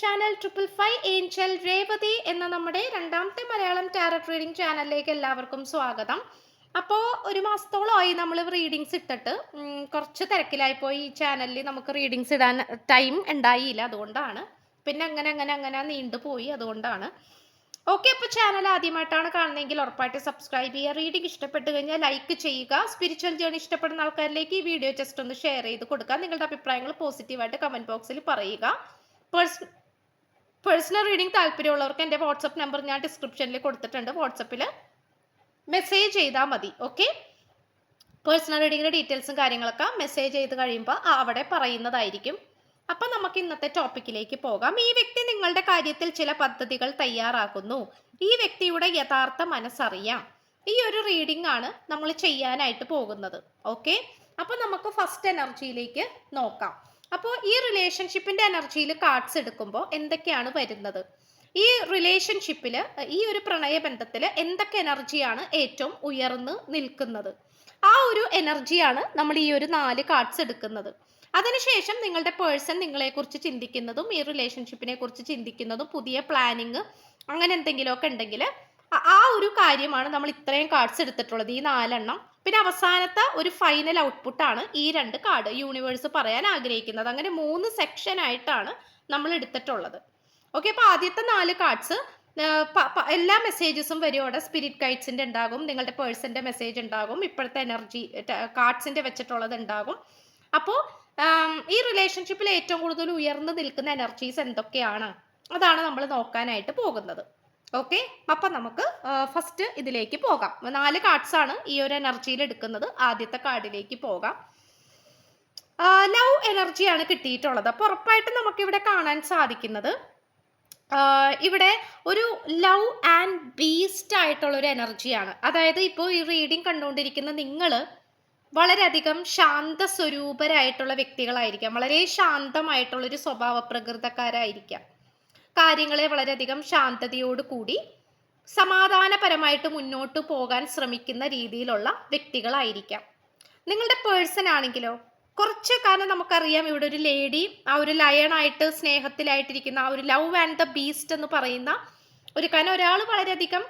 Channel triple five Angel Revathi എന്ന നമ്മുടെ രണ്ടാമത്തെ മലയാളം ടാരറ്റ് റീഡിംഗ് ചാനലിലേക്ക് എല്ലാവർക്കും സ്വാഗതം. അപ്പോൾ ഒരു മാസത്തോളമായി നമ്മൾ റീഡിങ്സ് ഇട്ടിട്ട് കുറച്ച് തിരക്കിലായിപ്പോയി ഈ ചാനലിൽ നമുക്ക് റീഡിങ്സ് ഇടാൻ ടൈം ഉണ്ടായില്ല അതുകൊണ്ടാണ്. പിന്നെ അങ്ങനെ അങ്ങനെ അങ്ങനെ നീണ്ടുപോയി അതുകൊണ്ടാണ്. ഓക്കെ അപ്പോൾ ചാനൽ ആദ്യമായിട്ടാണ് കാണുന്നതെങ്കിൽ ഉറപ്പായിട്ട് സബ്സ്ക്രൈബ് ചെയ്യുക. റീഡിംഗ് ഇഷ്ടപ്പെട്ട് കഴിഞ്ഞാൽ ലൈക്ക് ചെയ്യുക. സ്പിരിച്വൽ ജേണി ഇഷ്ടപ്പെടുന്ന ആൾക്കാരിലേക്ക് ഈ വീഡിയോ ജസ്റ്റ് ഒന്ന് ഷെയർ ചെയ്ത് കൊടുക്കുക. നിങ്ങളുടെ അഭിപ്രായങ്ങൾ പോസിറ്റീവായിട്ട് കമന്റ് ബോക്സിൽ പറയുക. പേഴ്സ് പേഴ്സണൽ റീഡിംഗ് താല്പര്യമുള്ളവർക്ക് എന്റെ വാട്സപ്പ് നമ്പർ ഞാൻ ഡിസ്ക്രിപ്ഷനിൽ കൊടുത്തിട്ടുണ്ട്. വാട്സപ്പിൽ മെസ്സേജ് ചെയ്താൽ മതി. ഓക്കെ പേഴ്സണൽ റീഡിങ്ങിന്റെ ഡീറ്റെയിൽസും കാര്യങ്ങളൊക്കെ മെസ്സേജ് ചെയ്ത് കഴിയുമ്പോൾ അവിടെ പറയുന്നതായിരിക്കും. അപ്പം നമുക്ക് ഇന്നത്തെ ടോപ്പിക്കിലേക്ക് പോകാം. ഈ വ്യക്തി നിങ്ങളുടെ കാര്യത്തിൽ ചില പദ്ധതികൾ തയ്യാറാക്കുന്നു. ഈ വ്യക്തിയുടെ യഥാർത്ഥ മനസ്സറിയാം. ഈ ഒരു റീഡിംഗ് ആണ് നമ്മൾ ചെയ്യാനായിട്ട് പോകുന്നത്. ഓക്കെ അപ്പം നമുക്ക് ഫസ്റ്റ് എനർജിയിലേക്ക് നോക്കാം. അപ്പോൾ ഈ റിലേഷൻഷിപ്പിന്റെ എനർജിയിൽ കാർഡ്സ് എടുക്കുമ്പോൾ എന്തൊക്കെയാണ് വരുന്നത്? ഈ റിലേഷൻഷിപ്പിൽ ഈ ഒരു പ്രണയബന്ധത്തിൽ എന്തൊക്കെ എനർജിയാണ് ഏറ്റവും ഉയർന്ന് നിൽക്കുന്നത്? ആ ഒരു എനർജിയാണ് നമ്മൾ ഈ ഒരു നാല് കാർഡ്സ് എടുക്കുന്നത്. അതിനുശേഷം നിങ്ങളുടെ പേഴ്സൺ നിങ്ങളെക്കുറിച്ച് ചിന്തിക്കുന്നതും ഈ റിലേഷൻഷിപ്പിനെ കുറിച്ച് ചിന്തിക്കുന്നതും പുതിയ പ്ലാനിങ് അങ്ങനെ എന്തെങ്കിലുമൊക്കെ ഉണ്ടെങ്കിൽ ആ- ആ ഒരു കാര്യമാണ് നമ്മൾ ഇത്രയും കാർഡ്സ് എടുത്തിട്ടുള്ളത്. ഈ നാലെണ്ണം പിന്നെ അവസാനത്തെ ഒരു ഫൈനൽ ഔട്ട്പുട്ടാണ് ഈ രണ്ട് കാർഡ് യൂണിവേഴ്സ് പറയാൻ ആഗ്രഹിക്കുന്നത്. അങ്ങനെ മൂന്ന് സെക്ഷൻ ആയിട്ടാണ് നമ്മൾ എടുത്തിട്ടുള്ളത്. ഓക്കെ അപ്പോൾ ആദ്യത്തെ നാല് കാർഡ്സ് എല്ലാ മെസ്സേജസും വരും അവിടെ സ്പിരിറ്റ് ഗൈഡ്സിന്റെ ഉണ്ടാകും നിങ്ങളുടെ പേഴ്സന്റെ മെസ്സേജ് ഉണ്ടാകും ഇപ്പോഴത്തെ എനർജി കാർഡ്സിന്റെ വെച്ചിട്ടുള്ളത് ഉണ്ടാകും. അപ്പോൾ ഈ റിലേഷൻഷിപ്പിൽ ഏറ്റവും കൂടുതൽ ഉയർന്നു നിൽക്കുന്ന എനർജീസ് എന്തൊക്കെയാണ്? അതാണ് നമ്മൾ നോക്കാനായിട്ട് പോകുന്നത്. ഓക്കെ അപ്പം നമുക്ക് ഫസ്റ്റ് ഇതിലേക്ക് പോകാം. നാല് കാർഡ്സ് ആണ് ഈ ഒരു എനർജിയിൽ എടുക്കുന്നത്. ആദ്യത്തെ കാർഡിലേക്ക് പോകാം. ലവ് എനർജിയാണ് കിട്ടിയിട്ടുള്ളത്. അപ്പോൾ ഉറപ്പായിട്ടും നമുക്കിവിടെ കാണാൻ സാധിക്കുന്നത് ഇവിടെ ഒരു ലവ് ആൻഡ് ബീസ്റ്റ് ആയിട്ടുള്ള ഒരു എനർജിയാണ് അതായത് ഇപ്പോൾ ഈ റീഡിംഗ് കണ്ടുകൊണ്ടിരിക്കുന്ന നിങ്ങൾ വളരെയധികം ശാന്ത സ്വരൂപരായിട്ടുള്ള വ്യക്തികളായിരിക്കാം. വളരെ ശാന്തമായിട്ടുള്ളൊരു സ്വഭാവ പ്രകൃതക്കാരായിരിക്കാം കാര്യങ്ങളെ വളരെയധികം ശാന്തതയോട് കൂടി സമാധാനപരമായിട്ട് മുന്നോട്ട് പോകാൻ ശ്രമിക്കുന്ന രീതിയിലുള്ള വ്യക്തികളായിരിക്കാം. നിങ്ങളുടെ പേഴ്സൺ ആണെങ്കിലോ കുറച്ച് കാരണം നമുക്കറിയാം. ഇവിടെ ഒരു ലേഡി ആ ഒരു ലയണായിട്ട് സ്നേഹത്തിലായിട്ടിരിക്കുന്ന ആ ഒരു ലവ് ആൻഡ് ദ ബീസ്റ്റ് എന്ന് പറയുന്ന ഒരു കാരണം. ഒരാൾ വളരെയധികം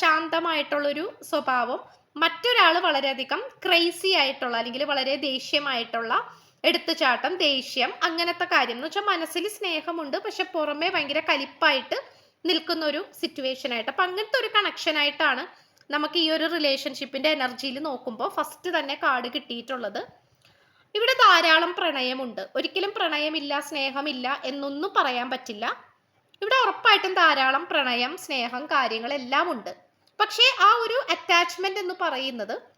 ശാന്തമായിട്ടുള്ളൊരു സ്വഭാവം മറ്റൊരാൾ വളരെയധികം ക്രൈസി ആയിട്ടുള്ള അല്ലെങ്കിൽ വളരെ ദേഷ്യമായിട്ടുള്ള എടുത്തുചാട്ടം ദേഷ്യം അങ്ങനത്തെ കാര്യം എന്ന് വെച്ചാൽ മനസ്സിൽ സ്നേഹമുണ്ട്. പക്ഷെ പുറമേ ഭയങ്കര കലിപ്പായിട്ട് നിൽക്കുന്ന ഒരു സിറ്റുവേഷൻ ആയിട്ട് അപ്പം അങ്ങനത്തെ ഒരു കണക്ഷൻ ആയിട്ടാണ് നമുക്ക് ഈ ഒരു റിലേഷൻഷിപ്പിന്റെ എനർജിയിൽ നോക്കുമ്പോൾ ഫസ്റ്റ് തന്നെ കാർഡ് കിട്ടിയിട്ടുള്ളത്. ഇവിടെ ധാരാളം പ്രണയമുണ്ട്. ഒരിക്കലും പ്രണയമില്ല സ്നേഹമില്ല എന്നൊന്നും പറയാൻ പറ്റില്ല. ഇവിടെ ഉറപ്പായിട്ടും ധാരാളം പ്രണയം സ്നേഹം കാര്യങ്ങളെല്ലാം ഉണ്ട്. പക്ഷേ ആ ഒരു അറ്റാച്ച്മെന്റ് എന്ന് പറയുന്നത്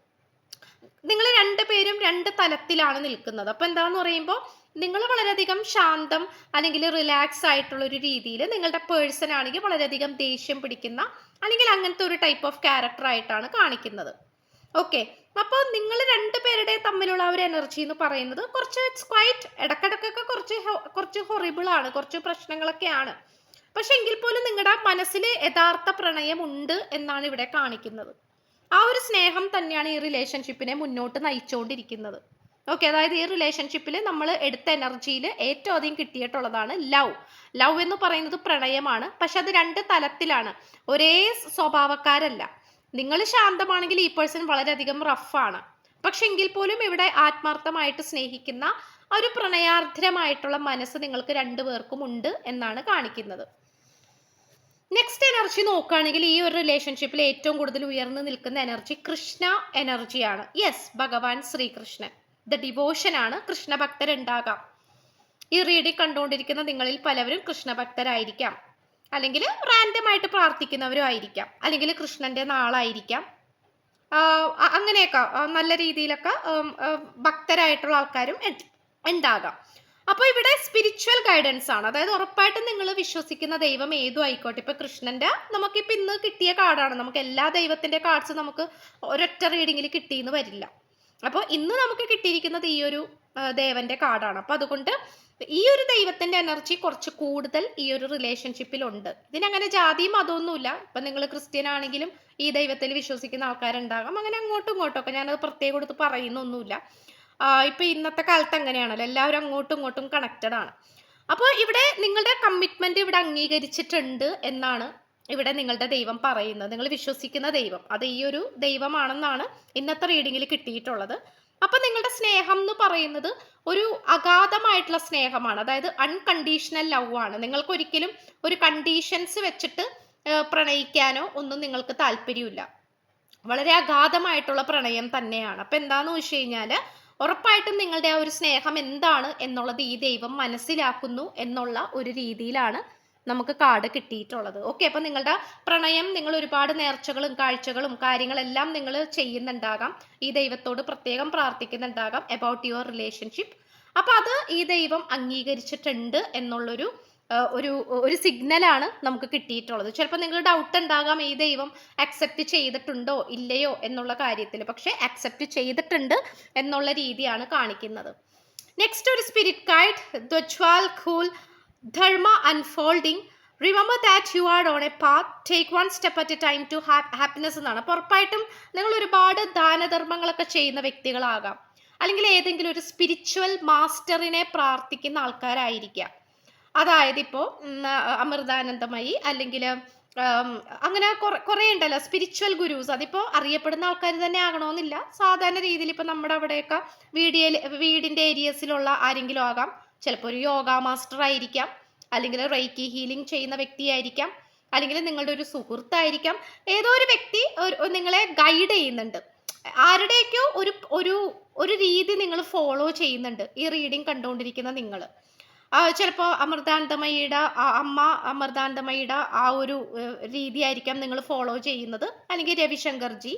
നിങ്ങൾ രണ്ട് പേരും രണ്ട് തലത്തിലാണ് നിൽക്കുന്നത്. അപ്പൊ എന്താന്ന് പറയുമ്പോൾ നിങ്ങൾ വളരെയധികം ശാന്തം അല്ലെങ്കിൽ റിലാക്സ് ആയിട്ടുള്ള ഒരു രീതിയിൽ നിങ്ങളുടെ പേഴ്സൺ ആണെങ്കിൽ വളരെയധികം ദേഷ്യം പിടിക്കുന്ന അല്ലെങ്കിൽ അങ്ങനത്തെ ഒരു ടൈപ്പ് ഓഫ് ക്യാരക്ടർ ആയിട്ടാണ് കാണിക്കുന്നത്. ഓക്കെ അപ്പോൾ നിങ്ങൾ രണ്ടുപേരുടെ തമ്മിലുള്ള ആ ഒരു എനർജി എന്ന് പറയുന്നത് കുറച്ച് ഇറ്റ്സ് ക്വൈറ്റ് ഇടക്കിടക്കൊക്കെ കുറച്ച് കുറച്ച് ഹൊറിബിൾ ആണ് കുറച്ച് പ്രശ്നങ്ങളൊക്കെയാണ് പക്ഷെ എങ്കിൽ പോലും നിങ്ങളുടെ മനസ്സിൽ യഥാർത്ഥ പ്രണയം ഉണ്ട് എന്നാണ് ഇവിടെ കാണിക്കുന്നത്. ആ ഒരു സ്നേഹം തന്നെയാണ് ഈ റിലേഷൻഷിപ്പിനെ മുന്നോട്ട് നയിച്ചുകൊണ്ടിരിക്കുന്നത് ഓക്കെ അതായത് ഈ റിലേഷൻഷിപ്പിൽ നമ്മൾ എടുത്ത എനർജിയിൽ ഏറ്റവും അധികം കിട്ടിയിട്ടുള്ളതാണ് ലവ് ലവ് എന്ന് പറയുന്നത് പ്രണയമാണ്. പക്ഷെ അത് രണ്ട് തലത്തിലാണ്. ഒരേ സ്വഭാവക്കാരല്ല. നിങ്ങൾ ശാന്തമാണെങ്കിൽ ഈ പേഴ്സൺ വളരെയധികം റഫാണ് പക്ഷെ എങ്കിൽ പോലും ഇവിടെ ആത്മാർത്ഥമായിട്ട് സ്നേഹിക്കുന്ന ഒരു പ്രണയാർദ്രമായിട്ടുള്ള മനസ്സ് നിങ്ങൾക്ക് രണ്ടുപേർക്കും ഉണ്ട് എന്നാണ് കാണിക്കുന്നത്. നെക്സ്റ്റ് എനർജി നോക്കുകയാണെങ്കിൽ ഈ ഒരു റിലേഷൻഷിപ്പിൽ ഏറ്റവും കൂടുതൽ ഉയർന്നു നിൽക്കുന്ന എനർജി കൃഷ്ണ എനർജിയാണ് യെസ് ഭഗവാൻ ശ്രീകൃഷ്ണൻ. ദ ഡിവോഷൻ ആണ് കൃഷ്ണ ഭക്തരുണ്ടാകാം ഈ റീഡിംഗ് കണ്ടുകൊണ്ടിരിക്കുന്ന നിങ്ങളിൽ പലവരും കൃഷ്ണഭക്തരായിരിക്കാം. അല്ലെങ്കിൽ റാൻഡം ആയിട്ട് പ്രാർത്ഥിക്കുന്നവരും ആയിരിക്കാം. അല്ലെങ്കിൽ കൃഷ്ണന്റെ നാളായിരിക്കാം. അങ്ങനെയൊക്കെ നല്ല രീതിയിലൊക്കെ ഭക്തരായിട്ടുള്ള ആൾക്കാരും ഉണ്ടാകാം. അപ്പോൾ ഇവിടെ സ്പിരിച്വൽ ഗൈഡൻസ് ആണ്. അതായത് ഉറപ്പായിട്ടും നിങ്ങൾ വിശ്വസിക്കുന്ന ദൈവം ഏതും ആയിക്കോട്ടെ. ഇപ്പൊ കൃഷ്ണന്റെ നമുക്ക് നമുക്കിപ്പോൾ ഇന്ന് കിട്ടിയ കാർഡാണ് നമുക്ക് എല്ലാ ദൈവത്തിന്റെ കാർഡ്സ് നമുക്ക് ഒരൊറ്റ റീഡിങ്ങിൽ കിട്ടിയെന്ന് വരില്ല. അപ്പോൾ ഇന്ന് നമുക്ക് കിട്ടിയിരിക്കുന്നത് ഈ ഒരു ദേവന്റെ കാർഡാണ് അപ്പോൾ അതുകൊണ്ട് ഈ ഒരു ദൈവത്തിന്റെ എനർജി കുറച്ച് കൂടുതൽ ഈ ഒരു റിലേഷൻഷിപ്പിൽ ഉണ്ട്. ഇതിനങ്ങനെ ജാതിയും അതൊന്നുമില്ല ഇപ്പം നിങ്ങൾ ക്രിസ്ത്യൻ ആണെങ്കിലും ഈ ദൈവത്തിൽ വിശ്വസിക്കുന്ന ആൾക്കാരുണ്ടാകാം. അങ്ങനെ അങ്ങോട്ടും ഇങ്ങോട്ടും ഒക്കെ ഞാനത് പ്രത്യേകം എടുത്ത് പറയുന്നൊന്നുമില്ല. ഇപ്പൊ ഇന്നത്തെ കാലത്ത് അങ്ങനെയാണല്ലോ. എല്ലാവരും അങ്ങോട്ടും ഇങ്ങോട്ടും കണക്റ്റഡ് ആണ്. അപ്പോൾ ഇവിടെ നിങ്ങളുടെ കമ്മിറ്റ്മെന്റ് ഇവിടെ അംഗീകരിച്ചിട്ടുണ്ട് എന്നാണ് ഇവിടെ നിങ്ങളുടെ ദൈവം പറയുന്നത്. നിങ്ങൾ വിശ്വസിക്കുന്ന ദൈവം. അത് ഈ ഒരു ദൈവമാണെന്നാണ് ഇന്നത്തെ റീഡിങ്ങിൽ കിട്ടിയിട്ടുള്ളത്. അപ്പൊ നിങ്ങളുടെ സ്നേഹം എന്ന് പറയുന്നത് ഒരു അഗാധമായിട്ടുള്ള സ്നേഹമാണ്. അതായത് അൺകണ്ടീഷണൽ ലവ് ആണ്. നിങ്ങൾക്ക് ഒരിക്കലും ഒരു കണ്ടീഷൻസ് വെച്ചിട്ട് പ്രണയിക്കാനോ ഒന്നും നിങ്ങൾക്ക് താല്പര്യമില്ല. വളരെ അഗാധമായിട്ടുള്ള പ്രണയം തന്നെയാണ്. അപ്പൊ എന്താന്ന് വെച്ച് കഴിഞ്ഞാൽ ഉറപ്പായിട്ടും നിങ്ങളുടെ ആ ഒരു സ്നേഹം എന്താണ് എന്നുള്ളത് ഈ ദൈവം മനസ്സിലാക്കുന്നു എന്നുള്ള ഒരു രീതിയിലാണ് നമുക്ക് കാർഡ് കിട്ടിയിട്ടുള്ളത്. ഓക്കെ അപ്പൊ നിങ്ങളുടെ പ്രണയം നിങ്ങൾ ഒരുപാട് നേർച്ചകളും കാഴ്ചകളും കാര്യങ്ങളെല്ലാം നിങ്ങൾ ചെയ്യുന്നുണ്ടാകാം. ഈ ദൈവത്തോട് പ്രത്യേകം പ്രാർത്ഥിക്കുന്നുണ്ടാകാം അബൌട്ട് യുവർ റിലേഷൻഷിപ്പ് അപ്പൊ അത് ഈ ദൈവം അംഗീകരിച്ചിട്ടുണ്ട് എന്നുള്ളൊരു ഒരു ഒരു സിഗ്നലാണ് നമുക്ക് കിട്ടിയിട്ടുള്ളത്. ചിലപ്പോൾ നിങ്ങൾ ഡൗട്ട് ഉണ്ടാകാം ഈ ദൈവം അക്സെപ്റ്റ് ചെയ്തിട്ടുണ്ടോ? ഇല്ലയോ? എന്നുള്ള കാര്യത്തിൽ പക്ഷെ അക്സെപ്റ്റ് ചെയ്തിട്ടുണ്ട് എന്നുള്ള രീതിയാണ് കാണിക്കുന്നത്. നെക്സ്റ്റ് ഒരു spirit guide Djwal Khul dharma unfolding remember that you are on a path take one step at a time to happiness എന്നാണ്. അപ്പോൾ ഉറപ്പായിട്ടും നിങ്ങൾ ഒരുപാട് ദാനധർമ്മങ്ങളൊക്കെ ചെയ്യുന്ന വ്യക്തികളാകാം. അല്ലെങ്കിൽ ഏതെങ്കിലും ഒരു സ്പിരിച്വൽ മാസ്റ്ററിനെ പ്രാർത്ഥിക്കുന്ന ആൾക്കാരായിരിക്കാം. അതായത് ഇപ്പോൾ അമൃതാനന്ദമയി അല്ലെങ്കിൽ അങ്ങനെ കുറെ ഉണ്ടല്ലോ സ്പിരിച്വൽ ഗുരുസ് അതിപ്പോൾ അറിയപ്പെടുന്ന ആൾക്കാർ തന്നെ ആകണമെന്നില്ല സാധാരണ രീതിയിൽ ഇപ്പോൾ നമ്മുടെ അവിടെയൊക്കെ വീടിയ വീടിന്റെ ഏരിയസിലുള്ള ആരെങ്കിലും ആകാം. ചിലപ്പോൾ ഒരു യോഗ മാസ്റ്റർ ആയിരിക്കാം. അല്ലെങ്കിൽ റൈക്കി ഹീലിംഗ് ചെയ്യുന്ന വ്യക്തിയായിരിക്കാം അല്ലെങ്കിൽ നിങ്ങളുടെ ഒരു സുഹൃത്തായിരിക്കാം. ഏതോ ഒരു വ്യക്തി നിങ്ങളെ ഗൈഡ് ചെയ്യുന്നുണ്ട്. ആരുടെയൊക്കെയോ ഒരു ഒരു ഒരു രീതി നിങ്ങൾ ഫോളോ ചെയ്യുന്നുണ്ട്. ഈ റീഡിങ് കണ്ടുകൊണ്ടിരിക്കുന്ന നിങ്ങൾ ചിലപ്പോൾ അമൃതാനന്ദമയിയുടെ അമ്മ അമൃതാനന്ദമയിയുടെ ആ ഒരു രീതിയായിരിക്കാം നിങ്ങൾ ഫോളോ ചെയ്യുന്നത്. അല്ലെങ്കിൽ രവിശങ്കർജി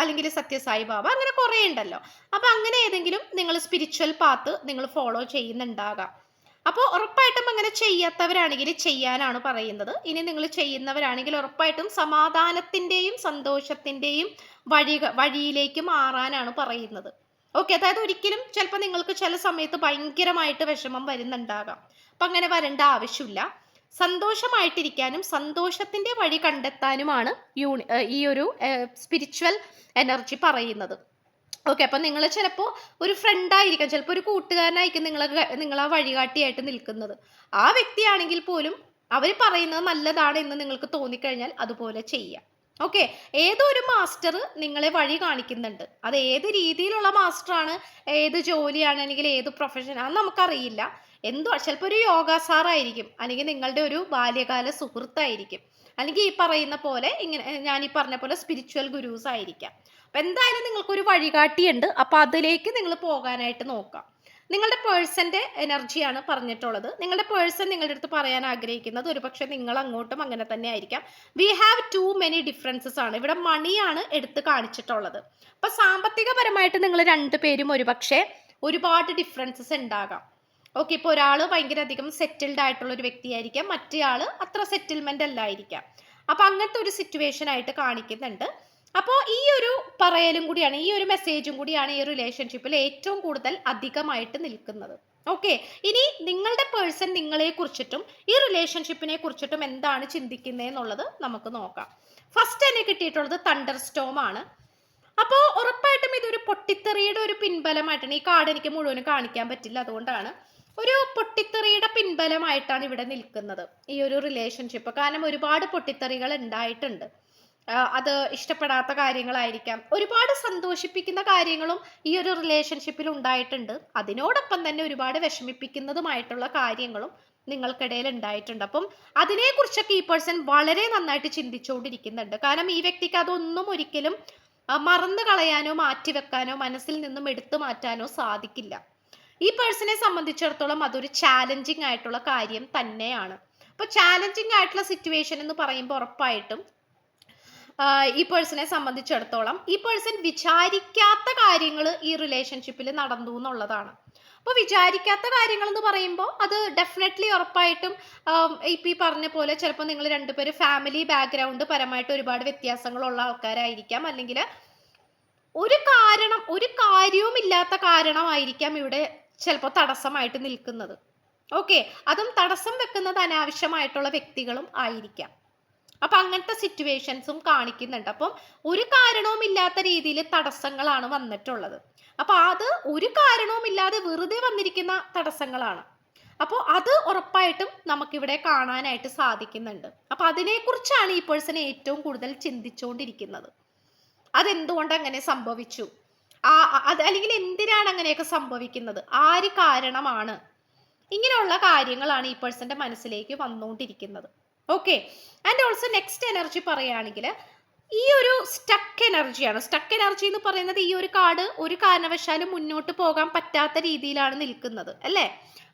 അല്ലെങ്കിൽ സത്യസായി ബാബ അങ്ങനെ കുറേ ഉണ്ടല്ലോ. അപ്പം അങ്ങനെ ഏതെങ്കിലും നിങ്ങൾ സ്പിരിച്വൽ പാത്ത് നിങ്ങൾ ഫോളോ ചെയ്യുന്നുണ്ടാകാം. അപ്പോൾ ഉറപ്പായിട്ടും അങ്ങനെ ചെയ്യാത്തവരാണെങ്കിൽ ചെയ്യാനാണ് പറയുന്നത്. ഇനി നിങ്ങൾ ചെയ്യുന്നവരാണെങ്കിൽ ഉറപ്പായിട്ടും സമാധാനത്തിന്റെയും സന്തോഷത്തിന്റെയും വഴി വഴിയിലേക്ക് മാറാനാണ് പറയുന്നത്. ഓക്കെ അതായത് ഒരിക്കലും ചിലപ്പോൾ നിങ്ങൾക്ക് ചില സമയത്ത് ഭയങ്കരമായിട്ട് വിഷമം വരുന്നുണ്ടാകാം. അപ്പം അങ്ങനെ വരേണ്ട ആവശ്യമില്ല. സന്തോഷമായിട്ടിരിക്കാനും സന്തോഷത്തിന്റെ വഴി കണ്ടെത്താനുമാണ് യൂണി ഈ ഒരു സ്പിരിച്വൽ എനർജി പറയുന്നത്. ഓക്കെ അപ്പം നിങ്ങൾ ചിലപ്പോൾ ഒരു ഫ്രണ്ടായിരിക്കാം ചിലപ്പോൾ ഒരു കൂട്ടുകാരനായിരിക്കും നിങ്ങളെ ഗ- നിങ്ങളെ വഴികാട്ടിയായിട്ട് നിൽക്കുന്നത്. ആ വ്യക്തിയാണെങ്കിൽ പോലും അവർ പറയുന്നത് നല്ലതാണ് എന്ന് നിങ്ങൾക്ക് തോന്നിക്കഴിഞ്ഞാൽ അതുപോലെ ചെയ്യാം. ഓക്കെ ഏതോ ഒരു മാസ്റ്റർ നിങ്ങളെ വഴി കാണിക്കുന്നുണ്ട്? അത് ഏത് രീതിയിലുള്ള മാസ്റ്ററാണ് ഏത് ജോലിയാണ്? അല്ലെങ്കിൽ ഏത് പ്രൊഫഷൻ അത് നമുക്കറിയില്ല. എന്തോ ചിലപ്പോൾ ഒരു യോഗ സാറായിരിക്കും അല്ലെങ്കിൽ നിങ്ങളുടെ ഒരു ബാല്യകാല സുഹൃത്തായിരിക്കും. അല്ലെങ്കിൽ ഈ പറയുന്ന പോലെ ഇങ്ങനെ ഞാൻ ഈ പറഞ്ഞ പോലെ സ്പിരിച്വൽ ഗുരുസ് ആയിരിക്കാം. അപ്പം എന്തായാലും നിങ്ങൾക്കൊരു വഴികാട്ടിയുണ്ട്. അപ്പോൾ അതിലേക്ക് നിങ്ങൾ പോകാനായിട്ട് നോക്കാം. നിങ്ങളുടെ പേഴ്സന്റെ എനർജിയാണ് പറഞ്ഞിട്ടുള്ളത്. നിങ്ങളുടെ പേഴ്സൺ നിങ്ങളുടെ അടുത്ത് പറയാൻ ആഗ്രഹിക്കുന്നത് ഒരുപക്ഷെ നിങ്ങൾ അങ്ങോട്ടും അങ്ങനെ തന്നെ ആയിരിക്കാം. We have too many differences ആണ്. ഇവിടെ മണിയാണ് എടുത്ത് കാണിച്ചിട്ടുള്ളത്. അപ്പം സാമ്പത്തികപരമായിട്ട് നിങ്ങൾ രണ്ടുപേരും ഒരുപക്ഷെ ഒരുപാട് ഡിഫറൻസസ് ഉണ്ടാകാം. ഓക്കെ ഇപ്പോൾ ഒരാൾ ഭയങ്കര അധികം സെറ്റിൽഡ് ആയിട്ടുള്ള ഒരു വ്യക്തിയായിരിക്കാം മറ്റേ ആൾ അത്ര സെറ്റിൽമെന്റ് അല്ലായിരിക്കാം. അപ്പോൾ അങ്ങനത്തെ ഒരു സിറ്റുവേഷൻ ആയിട്ട് കാണിക്കുന്നുണ്ട്. അപ്പോൾ ഈ ഒരു പറയലും കൂടിയാണ് ഈ ഒരു മെസ്സേജും കൂടിയാണ് ഈ റിലേഷൻഷിപ്പിൽ ഏറ്റവും കൂടുതൽ അധികമായിട്ട് നിൽക്കുന്നത്. ഓക്കെ ഇനി നിങ്ങളുടെ പേഴ്സൺ നിങ്ങളെ കുറിച്ചിട്ടും ഈ റിലേഷൻഷിപ്പിനെ കുറിച്ചിട്ടും എന്താണ് ചിന്തിക്കുന്നത് എന്നുള്ളത് നമുക്ക് നോക്കാം. ഫസ്റ്റ് തന്നെ കിട്ടിയിട്ടുള്ളത് തണ്ടർ സ്റ്റോം ആണ്. അപ്പോൾ ഉറപ്പായിട്ടും ഇതൊരു പൊട്ടിത്തെറിയുടെ ഒരു പിൻബലമായിട്ടാണ് ഈ കാർഡ് എനിക്ക് മുഴുവനും കാണിക്കാൻ പറ്റില്ല അതുകൊണ്ടാണ്. ഒരു പൊട്ടിത്തെറിയുടെ പിൻബലമായിട്ടാണ് ഇവിടെ നിൽക്കുന്നത് ഈ ഒരു റിലേഷൻഷിപ്പ് കാരണം ഒരുപാട് പൊട്ടിത്തെറികൾ ഉണ്ടായിട്ടുണ്ട്. അത് ഇഷ്ടപ്പെടാത്ത കാര്യങ്ങളായിരിക്കാം. ഒരുപാട് സന്തോഷിപ്പിക്കുന്ന കാര്യങ്ങളും ഈ ഒരു റിലേഷൻഷിപ്പിൽ ഉണ്ടായിട്ടുണ്ട്. അതിനോടൊപ്പം തന്നെ ഒരുപാട് വിഷമിപ്പിക്കുന്നതുമായിട്ടുള്ള കാര്യങ്ങളും നിങ്ങൾക്കിടയിൽ ഉണ്ടായിട്ടുണ്ട്. അപ്പം അതിനെക്കുറിച്ചൊക്കെ ഈ പേഴ്സൺ വളരെ നന്നായിട്ട് ചിന്തിച്ചുകൊണ്ടിരിക്കുന്നുണ്ട്. കാരണം ഈ വ്യക്തിക്ക് അതൊന്നും ഒരിക്കലും മറന്നു കളയാനോ മാറ്റിവെക്കാനോ മനസ്സിൽ നിന്നും എടുത്തു മാറ്റാനോ സാധിക്കില്ല. ഈ പേഴ്സണെ സംബന്ധിച്ചിടത്തോളം അതൊരു ചാലഞ്ചിങ് ആയിട്ടുള്ള കാര്യം തന്നെയാണ്. അപ്പോൾ ചാലഞ്ചിങ് ആയിട്ടുള്ള സിറ്റുവേഷൻ എന്ന് പറയുമ്പോൾ ഉറപ്പായിട്ടും ഈ പേഴ്സണെ സംബന്ധിച്ചിടത്തോളം ഈ പേഴ്സൺ വിചാരിക്കാത്ത കാര്യങ്ങൾ ഈ റിലേഷൻഷിപ്പിൽ നടന്നു എന്നുള്ളതാണ്. അപ്പോൾ വിചാരിക്കാത്ത കാര്യങ്ങൾ എന്ന് പറയുമ്പോൾ അത് ഡെഫിനറ്റ്ലി ഉറപ്പായിട്ടും ഇപ്പം ഈ പറഞ്ഞ പോലെ ചിലപ്പോൾ നിങ്ങൾ രണ്ടുപേരും ഫാമിലി ബാക്ക്ഗ്രൗണ്ട് പരമായിട്ട് ഒരുപാട് വ്യത്യാസങ്ങളുള്ള ആൾക്കാരായിരിക്കാം. അല്ലെങ്കിൽ ഒരു കാരണം ഒരു കാര്യവും ഇല്ലാത്ത കാരണമായിരിക്കാം ഇവിടെ ചിലപ്പോൾ തടസ്സമായിട്ട് നിൽക്കുന്നത്. ഓക്കെ അതും തടസ്സം വെക്കുന്നത് അനാവശ്യമായിട്ടുള്ള വ്യക്തികളും ആയിരിക്കാം. അപ്പം അങ്ങനത്തെ സിറ്റുവേഷൻസും കാണിക്കുന്നുണ്ട്. അപ്പം ഒരു കാരണവും ഇല്ലാത്ത രീതിയിൽ തടസ്സങ്ങളാണ് വന്നിട്ടുള്ളത്. അപ്പോൾ അത് ഒരു കാരണവും ഇല്ലാതെ വെറുതെ വന്നിരിക്കുന്ന തടസ്സങ്ങളാണ്. അപ്പോൾ അത് ഉറപ്പായിട്ടും നമുക്കിവിടെ കാണാനായിട്ട് സാധിക്കുന്നുണ്ട്. അപ്പോൾ അതിനെക്കുറിച്ചാണ് ഈ പേഴ്സൺ ഏറ്റവും കൂടുതൽ ചിന്തിച്ചുകൊണ്ടിരിക്കുന്നത്. അതെന്തുകൊണ്ട് അങ്ങനെ സംഭവിച്ചു? ആ അത് അല്ലെങ്കിൽ എന്തിനാണ് അങ്ങനെയൊക്കെ സംഭവിക്കുന്നത്? ആര് കാരണമാണ്? ഇങ്ങനെയുള്ള കാര്യങ്ങളാണ് ഈ പേഴ്സന്റെ മനസ്സിലേക്ക് വന്നുകൊണ്ടിരിക്കുന്നത്. Okay and also next energy പറയുകയാണെങ്കിൽ ഈ ഒരു സ്റ്റക്ക് എനർജിയാണ് സ്റ്റക്ക് എനർജി എന്ന് പറയുന്നത് ഈ ഒരു കാർഡ് ഒരു കാരണവശാലും മുന്നോട്ട് പോകാൻ പറ്റാത്ത രീതിയിലാണ് നിൽക്കുന്നത്. അല്ലേ?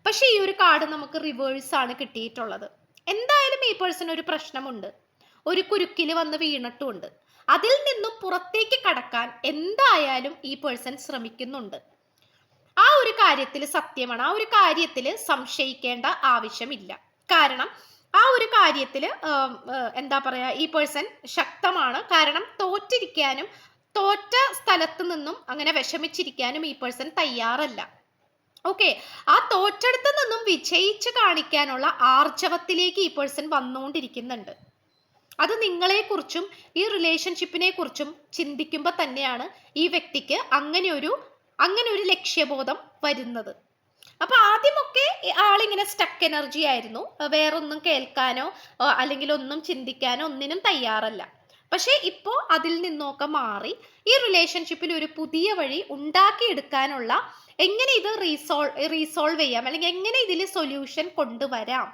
പക്ഷെ ഈ ഒരു കാർഡ് നമുക്ക് റിവേഴ്സ് ആണ് കിട്ടിയിട്ടുള്ളത്. എന്തായാലും ഈ പേഴ്സൺ ഒരു പ്രശ്നമുണ്ട്. ഒരു കുരുക്കിൽ വന്ന് വീണിട്ടുമുണ്ട്. അതിൽ നിന്നും പുറത്തേക്ക് കടക്കാൻ എന്തായാലും ഈ പേഴ്സൺ ശ്രമിക്കുന്നുണ്ട്. ആ ഒരു കാര്യത്തിൽ സത്യമാണ്. ആ ഒരു കാര്യത്തിൽ സംശയിക്കേണ്ട ആവശ്യമില്ല. കാരണം ആ ഒരു കാര്യത്തിൽ എന്താ പറയാ ഈ പേഴ്സൺ ശക്തമാണ്. കാരണം തോറ്റിരിക്കാനും തോറ്റ സ്ഥലത്ത് നിന്നും അങ്ങനെ വിഷമിച്ചിരിക്കാനും ഈ പേഴ്സൺ തയ്യാറല്ല. ഓക്കെ ആ തോറ്റടുത്ത് നിന്നും വിജയിച്ച് കാണിക്കാനുള്ള ആർജവത്തിലേക്ക് ഈ പേഴ്സൺ വന്നുകൊണ്ടിരിക്കുന്നുണ്ട്. അത് നിങ്ങളെ കുറിച്ചും ഈ റിലേഷൻഷിപ്പിനെ കുറിച്ചും ചിന്തിക്കുമ്പോൾ തന്നെയാണ് ഈ വ്യക്തിക്ക് അങ്ങനെ ഒരു അങ്ങനെ ഒരു ലക്ഷ്യബോധം വരുന്നത്. അപ്പൊ ആദ്യമൊക്കെ ആളിങ്ങനെ സ്റ്റക്ക് എനർജി ആയിരുന്നു. വേറൊന്നും കേൾക്കാനോ അല്ലെങ്കിൽ ഒന്നും ചിന്തിക്കാനോ ഒന്നിനും തയ്യാറല്ല. പക്ഷേ ഇപ്പോൾ അതിൽ നിന്നൊക്കെ മാറി ഈ റിലേഷൻഷിപ്പിൽ ഒരു പുതിയ വഴി ഉണ്ടാക്കിയെടുക്കാനുള്ള എങ്ങനെ ഇത് റീസോൾവ് റീസോൾവ് ചെയ്യാം? അല്ലെങ്കിൽ എങ്ങനെ ഇതിൽ സൊല്യൂഷൻ കൊണ്ടുവരാം?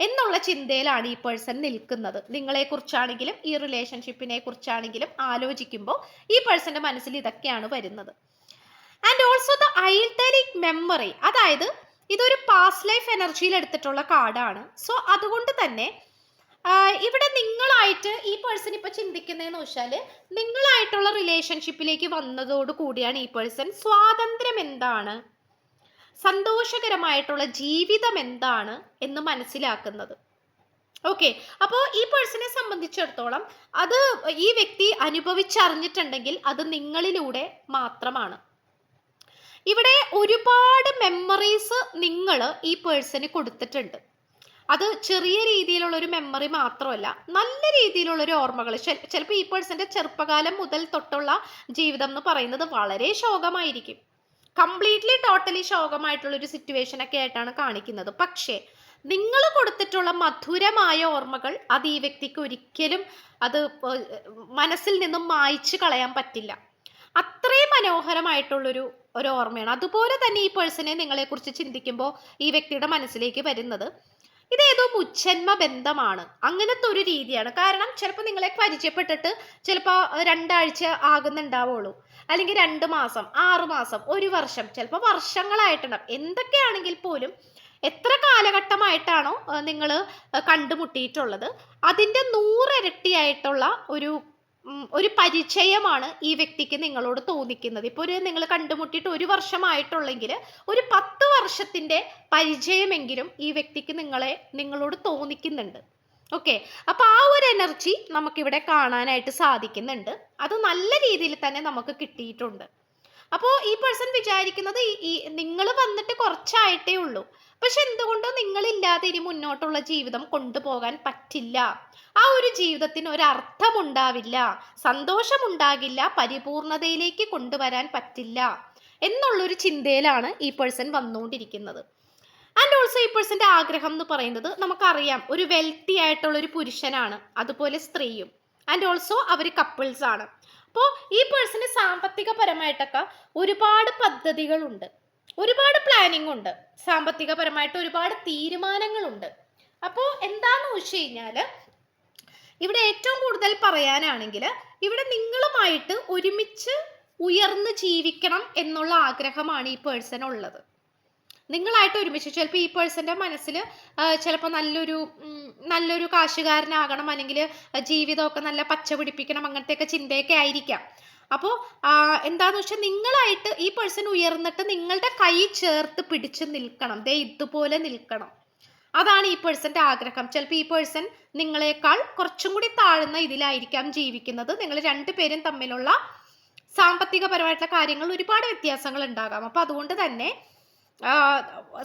എന്നുള്ള ചിന്തയിലാണ് ഈ പേഴ്സൺ നിൽക്കുന്നത്. നിങ്ങളെക്കുറിച്ചാണെങ്കിലും ഈ റിലേഷൻഷിപ്പിനെ കുറിച്ചാണെങ്കിലും ആലോചിക്കുമ്പോൾ ഈ പേഴ്സന്റെ മനസ്സിൽ ഇതൊക്കെയാണ് വരുന്നത്. And also the eidetic memory അതായത് ഇതൊരു പാസ്റ്റ് ലൈഫ് എനർജിയിൽ എടുത്തിട്ടുള്ള കാർഡാണ്. സോ അതുകൊണ്ട് തന്നെ ഇവിടെ നിങ്ങളായിട്ട് ഈ പേഴ്സൺ ഇപ്പോൾ ചിന്തിക്കുന്നതെന്ന് വെച്ചാൽ നിങ്ങളായിട്ടുള്ള റിലേഷൻഷിപ്പിലേക്ക് വന്നതോട് കൂടിയാണ് ഈ പേഴ്സൺ സ്വാതന്ത്ര്യം എന്താണ്? സന്തോഷകരമായിട്ടുള്ള ജീവിതം എന്താണ് എന്ന് മനസ്സിലാക്കുന്നത്. ഓക്കെ അപ്പോൾ ഈ പേഴ്സണെ സംബന്ധിച്ചിടത്തോളം അത് ഈ വ്യക്തി അനുഭവിച്ചറിഞ്ഞിട്ടുണ്ടെങ്കിൽ അത് നിങ്ങളിലൂടെ മാത്രമാണ്. ഇവിടെ ഒരുപാട് മെമ്മറീസ് നിങ്ങൾ ഈ പേഴ്സന് കൊടുത്തിട്ടുണ്ട്. അത് ചെറിയ രീതിയിലുള്ള ഒരു മെമ്മറി മാത്രമല്ല നല്ല രീതിയിലുള്ള ഒരു ഓർമ്മകൾ ചിലപ്പോൾ ഈ പേഴ്സന്റെ ചെറുപ്പകാലം മുതൽ തൊട്ടുള്ള ജീവിതം എന്ന് പറയുന്നത് വളരെ ശോകമായിരിക്കും. കംപ്ലീറ്റ്ലി ടോട്ടലി ശോകമായിട്ടുള്ള ഒരു സിറ്റുവേഷൻ ഒക്കെ ആയിട്ടാണ് കാണിക്കുന്നത്. പക്ഷേ നിങ്ങൾ കൊടുത്തിട്ടുള്ള മധുരമായ ഓർമ്മകൾ അത് ഈ വ്യക്തിക്ക് ഒരിക്കലും അത് മനസ്സിൽ നിന്നും മായ്ച്ചു കളയാൻ പറ്റില്ല. അത്രയും മനോഹരമായിട്ടുള്ളൊരു ഒരു ഓർമ്മയാണ്. അതുപോലെ തന്നെ ഈ പേഴ്സണെ നിങ്ങളെക്കുറിച്ച് ചിന്തിക്കുമ്പോൾ ഈ വ്യക്തിയുടെ മനസ്സിലേക്ക് വരുന്നത് ഇതേതോ മുച്ഛന്മ ബന്ധമാണ്. അങ്ങനത്തെ ഒരു രീതിയാണ്. കാരണം ചിലപ്പോൾ നിങ്ങളെ പരിചയപ്പെട്ടിട്ട് ചിലപ്പോൾ രണ്ടാഴ്ച ആകുന്നുണ്ടാവുള്ളൂ. അല്ലെങ്കിൽ രണ്ട് മാസം ആറ് മാസം ഒരു വർഷം ചിലപ്പോൾ വർഷങ്ങളായിട്ടുണ്ടാവും. എന്തൊക്കെയാണെങ്കിൽ പോലും എത്ര കാലഘട്ടമായിട്ടാണോ നിങ്ങൾ കണ്ടുമുട്ടിയിട്ടുള്ളത്. അതിന്റെ നൂറിരട്ടിയായിട്ടുള്ള ഒരു ഒരു പരിചയമാണ് ഈ വ്യക്തിക്ക് നിങ്ങളോട് തോന്നിക്കുന്നത്. ഇപ്പോൾ ഒരു നിങ്ങൾ കണ്ടുമുട്ടിയിട്ട് ഒരു വർഷമായിട്ടുള്ളെങ്കിൽ ഒരു പത്ത് വർഷത്തിന്റെ പരിചയമെങ്കിലും ഈ വ്യക്തിക്ക് നിങ്ങളെ നിങ്ങളോട് തോന്നിക്കുന്നുണ്ട്. ഓക്കെ? അപ്പൊ ആ ഒരു എനർജി നമുക്കിവിടെ കാണാനായിട്ട് സാധിക്കുന്നുണ്ട്. അത് നല്ല രീതിയിൽ തന്നെ നമുക്ക് കിട്ടിയിട്ടുണ്ട്. അപ്പോൾ ഈ പേഴ്സൺ വിചാരിക്കുന്നത് ഈ- നിങ്ങൾ വന്നിട്ട് കുറച്ചായിട്ടേ ഉള്ളൂ. പക്ഷെ എന്തുകൊണ്ടോ നിങ്ങളില്ലാതെ ഇനി മുന്നോട്ടുള്ള ജീവിതം കൊണ്ടുപോകാൻ പറ്റില്ല. ആ ഒരു ജീവിതത്തിന് ഒരു അർത്ഥമുണ്ടാവില്ല സന്തോഷമുണ്ടാകില്ല. പരിപൂർണതയിലേക്ക് കൊണ്ടുവരാൻ പറ്റില്ല. എന്നുള്ളൊരു ചിന്തയിലാണ് ഈ പേഴ്സൺ വന്നുകൊണ്ടിരിക്കുന്നത്. ആൻഡ് ഓൾസോ ഈ പേഴ്സന്റെ ആഗ്രഹം എന്ന് പറയുന്നത് നമുക്കറിയാം ഒരു വെൽത്തി ആയിട്ടുള്ള ഒരു പുരുഷനാണ്. അതുപോലെ സ്ത്രീയും. ആൻഡ് ഓൾസോ അവർ കപ്പിൾസ് ആണ്. അപ്പോൾ ഈ പേഴ്സണ് സാമ്പത്തികപരമായിട്ടൊക്കെ ഒരുപാട് പദ്ധതികളുണ്ട്. ഒരുപാട് പ്ലാനിങ് ഉണ്ട്. സാമ്പത്തികപരമായിട്ട് ഒരുപാട് തീരുമാനങ്ങളുണ്ട്. അപ്പോൾ എന്താണെന്ന് വെച്ച് കഴിഞ്ഞാൽ ഇവിടെ ഏറ്റവും കൂടുതൽ പറയാനാണെങ്കിൽ ഇവിടെ നിങ്ങളുമായിട്ട് ഒരുമിച്ച് ഉയർന്ന് ജീവിക്കണം എന്നുള്ള ആഗ്രഹമാണ് ഈ പേഴ്സൺ ഉള്ളത്. നിങ്ങളായിട്ട് ഒരുമിച്ച്. ചിലപ്പോൾ ഈ പേഴ്സന്റെ മനസ്സിൽ ചിലപ്പോൾ നല്ലൊരു നല്ലൊരു കാശുകാരനാകണം അല്ലെങ്കിൽ ജീവിതമൊക്കെ നല്ല പച്ച പിടിപ്പിക്കണം അങ്ങനത്തെയൊക്കെ ചിന്തയൊക്കെ ആയിരിക്കാം. അപ്പോൾ എന്താന്ന് വെച്ചാൽ നിങ്ങളായിട്ട് ഈ പേഴ്സൺ ഉയർന്നിട്ട് നിങ്ങളുടെ കൈ ചേർത്ത് പിടിച്ച് നിൽക്കണം. ദേ ഇതുപോലെ നിൽക്കണം. അതാണ് ഈ പേഴ്സന്റെ ആഗ്രഹം. ചിലപ്പോൾ ഈ പേഴ്സൺ നിങ്ങളെക്കാൾ കുറച്ചും കൂടി താഴ്ന്ന ഇതിലായിരിക്കാം ജീവിക്കുന്നത്. നിങ്ങൾ രണ്ടുപേരും തമ്മിലുള്ള സാമ്പത്തികപരമായിട്ടുള്ള കാര്യങ്ങൾ ഒരുപാട് വ്യത്യാസങ്ങൾ ഉണ്ടാകാം. അപ്പോൾ അതുകൊണ്ട് തന്നെ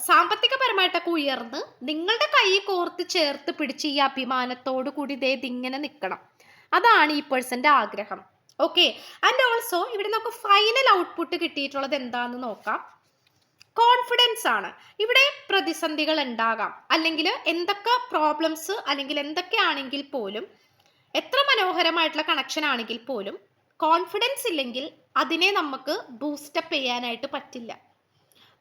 സാമ്പത്തികപരമായിട്ടൊക്കെ ഉയർന്ന് നിങ്ങളുടെ കൈ കോർത്ത് ചേർത്ത് പിടിച്ച് ഈ അഭിമാനത്തോടു കൂടി ദേ നിൽക്കണം അതാണ് ഈ പേഴ്സന്റെ ആഗ്രഹം. ഓക്കെ ആൻഡ് ഓൾസോ ഇവിടെ നമുക്ക് ഫൈനൽ ഔട്ട്പുട്ട് കിട്ടിയിട്ടുള്ളത് എന്താന്ന് നോക്കാം. കോൺഫിഡൻസ് ആണ്. ഇവിടെ പ്രതിസന്ധികൾ ഉണ്ടാകാം. അല്ലെങ്കിൽ എന്തൊക്കെ പ്രോബ്ലംസ് അല്ലെങ്കിൽ എന്തൊക്കെയാണെങ്കിൽ പോലും എത്ര മനോഹരമായിട്ടുള്ള കണക്ഷൻ ആണെങ്കിൽ പോലും കോൺഫിഡൻസ് ഇല്ലെങ്കിൽ അതിനെ നമുക്ക് ബൂസ്റ്റപ്പ് ചെയ്യാനായിട്ട് പറ്റില്ല.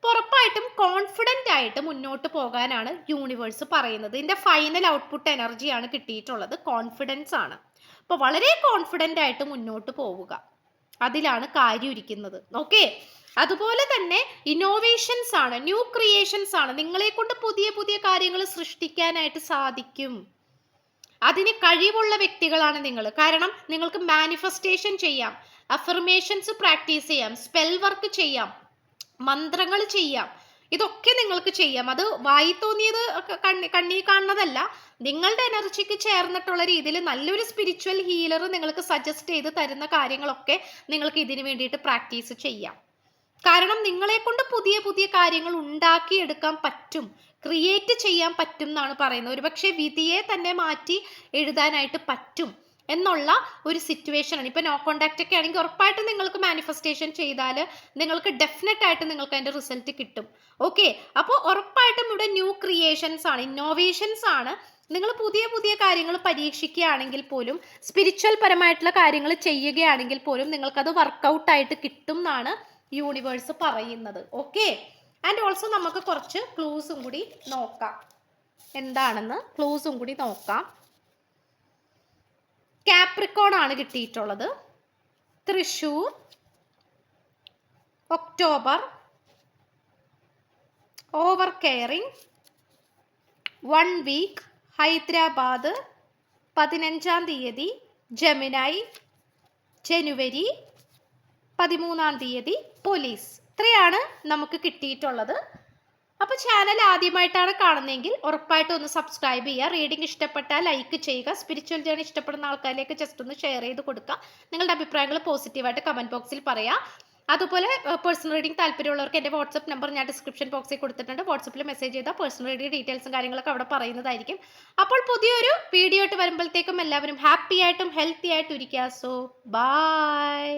ഉറപ്പായിട്ടും കോൺഫിഡന്റ് ആയിട്ട് മുന്നോട്ട് പോകാനാണ് യൂണിവേഴ്സ് പറയുന്നത്. ഇതിന്റെ ഫൈനൽ ഔട്ട്പുട്ട് എനർജിയാണ് കിട്ടിയിട്ടുള്ളത്. കോൺഫിഡൻസ് ആണ്. അപ്പോൾ വളരെ കോൺഫിഡന്റ് ആയിട്ട് മുന്നോട്ട് പോവുക. അതിലാണ് കാര്യം ഇരിക്കുന്നത്. ഓക്കെ അതുപോലെ തന്നെ ഇന്നോവേഷൻസ് ആണ് ന്യൂ ക്രിയേഷൻസ് ആണ്. നിങ്ങളെ കൊണ്ട് പുതിയ പുതിയ കാര്യങ്ങൾ സൃഷ്ടിക്കാനായിട്ട് സാധിക്കും. അതിന് കഴിവുള്ള വ്യക്തികളാണ് നിങ്ങൾ. കാരണം നിങ്ങൾക്ക് മാനിഫെസ്റ്റേഷൻ ചെയ്യാം അഫർമേഷൻസ് പ്രാക്ടീസ് ചെയ്യാം സ്പെൽ വർക്ക് ചെയ്യാം മന്ത്രങ്ങൾ ചെയ്യാം. ഇതൊക്കെ നിങ്ങൾക്ക് ചെയ്യാം. അത് വായി തോന്നിയത് കണ്ണി കണ്ണി കാണുന്നതല്ല. നിങ്ങളുടെ എനർജിക്ക് ചേർന്നിട്ടുള്ള രീതിയിൽ നല്ലൊരു സ്പിരിച്വൽ ഹീലർ നിങ്ങൾക്ക് സജസ്റ്റ് ചെയ്ത് തരുന്ന കാര്യങ്ങളൊക്കെ നിങ്ങൾക്ക് ഇതിന് വേണ്ടിയിട്ട് പ്രാക്ടീസ് ചെയ്യാം. കാരണം നിങ്ങളെ കൊണ്ട് പുതിയ പുതിയ കാര്യങ്ങൾ ഉണ്ടാക്കിയെടുക്കാൻ പറ്റും. ക്രിയേറ്റ് ചെയ്യാൻ പറ്റും എന്നാണ് പറയുന്നത്. ഒരുപക്ഷെ വിധിയെ തന്നെ മാറ്റി എഴുതാനായിട്ട് പറ്റും. എന്നുള്ള ഒരു സിറ്റുവേഷൻ ആണ്. ഇപ്പൊ നോ കോണ്ടാക്റ്റ് ഒക്കെ ആണെങ്കിൽ ഉറപ്പായിട്ടും നിങ്ങൾക്ക് മാനിഫെസ്റ്റേഷൻ ചെയ്താൽ നിങ്ങൾക്ക് ഡെഫിനറ്റ് ആയിട്ട് നിങ്ങൾക്ക് അതിന്റെ റിസൾട്ട് കിട്ടും. ഓക്കെ അപ്പോൾ ഉറപ്പായിട്ടും ഇവിടെ ന്യൂ ക്രിയേഷൻസ് ആണ് ഇന്നോവേഷൻസ് ആണ്. നിങ്ങൾ പുതിയ പുതിയ കാര്യങ്ങൾ പരീക്ഷിക്കുകയാണെങ്കിൽ പോലും സ്പിരിച്വൽ പരമായിട്ടുള്ള കാര്യങ്ങൾ ചെയ്യുകയാണെങ്കിൽ പോലും നിങ്ങൾക്കത് വർക്കൗട്ടായിട്ട് കിട്ടും എന്നാണ് യൂണിവേഴ്സ് പറയുന്നത്. ഓക്കെ ആൻഡ് ഓൾസോ നമുക്ക് കുറച്ച് ക്ലൂസും കൂടി നോക്കാം. എന്താണെന്ന് ക്ലൂസും കൂടി നോക്കാം. കാപ്രിക്കോൺ ആണ് കിട്ടിയിട്ടുള്ളത്. Thrissur October over caring one week Hyderabad പതിനഞ്ചാം തീയതി ജമിനായി ജനുവരി പതിമൂന്നാം തീയതി പോലീസ്. ഇത്രയാണ് നമുക്ക് കിട്ടിയിട്ടുള്ളത്. അപ്പോൾ ചാനൽ ആദ്യമായിട്ടാണ് കാണുന്നതെങ്കിൽ ഉറപ്പായിട്ടും ഒന്ന് സബ്സ്ക്രൈബ് ചെയ്യുക റീഡിംഗ് ഇഷ്ടപ്പെട്ടാൽ ലൈക്ക് ചെയ്യുക സ്പിരിച്വൽ ജേണി ഇഷ്ടപ്പെടുന്ന ആൾക്കാരിലേക്ക് ജസ്റ്റ് ഒന്ന് ഷെയർ ചെയ്ത് കൊടുക്കുക. നിങ്ങളുടെ അഭിപ്രായങ്ങൾ പോസിറ്റീവായിട്ട് കമന്റ് ബോക്സിൽ പറയാം. അതുപോലെ പേഴ്സണൽ റീഡിംഗ് താല്പര്യമുള്ളവർക്ക് എന്റെ വാട്സപ്പ് നമ്പർ ഞാൻ ഡിസ്ക്രിപ്ഷൻ ബോക്സിൽ കൊടുത്തിട്ടുണ്ട്. വാട്സപ്പിൽ മെസ്സേജ് ചെയ്താൽ പേഴ്സണൽ റീഡിംഗ് ഡീറ്റെയിൽസും കാര്യങ്ങളൊക്കെ അവിടെ പറയുന്നതായിരിക്കും. അപ്പോൾ പുതിയൊരു വീഡിയോ ആയിട്ട് വരുമ്പോഴത്തേക്കും എല്ലാവരും ഹാപ്പി ആയിട്ടും ഹെൽത്തി ആയിട്ടും ഇരിക്കുക. So by